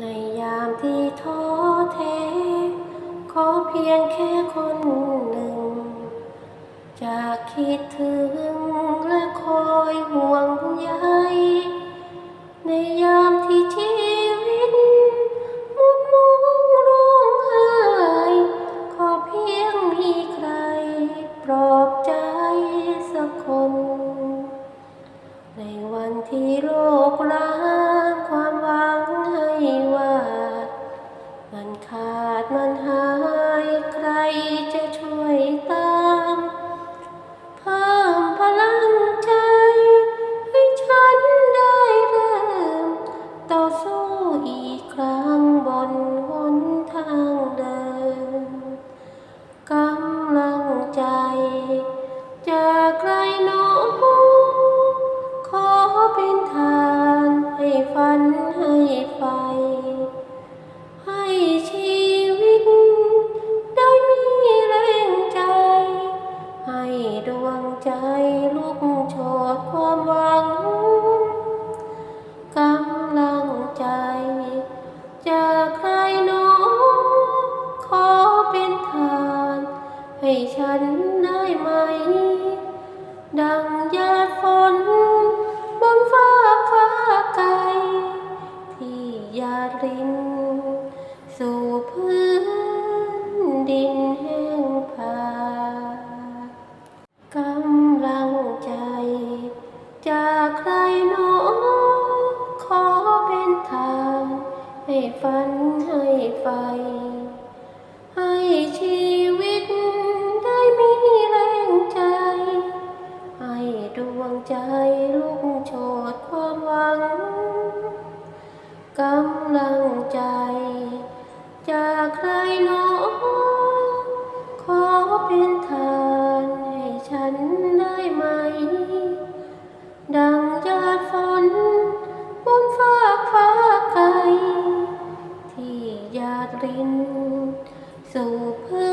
ในยามที่ท้อแท้ ขอเพียงแค่คนหนึ่งจะคิดถึงและคอยห่วงใยในยามที่ชีวิตมุกมุกร้องไห้ขอเพียงมีใคร ปลอบใจสักคน ในวันที่โลกร้าง นหนทางเดินกำลังใจจากใครหนอขอเป็นทานให้ฝันให้ไฟ ให้ชีวิต ได้มีแรงใจ ให้ดวงใจลุกโชดความหวัง นได้ไหม ดังหยาดฝน บนฟ้าฟ้าไกล ที่หยาดริน สู่พื้นดินแห้งผากกำลังใจ จากใครหนอขอเป็นทาง ให้ฝันให้ไฟ ใจลุกโชดความหวังกำลังใจ จากใครหนอขอเป็นทานให้ฉันได้ไหม ดังยาดฝนบนฟ้ากฟ้าไกล ที่หยาดริน สู่พื้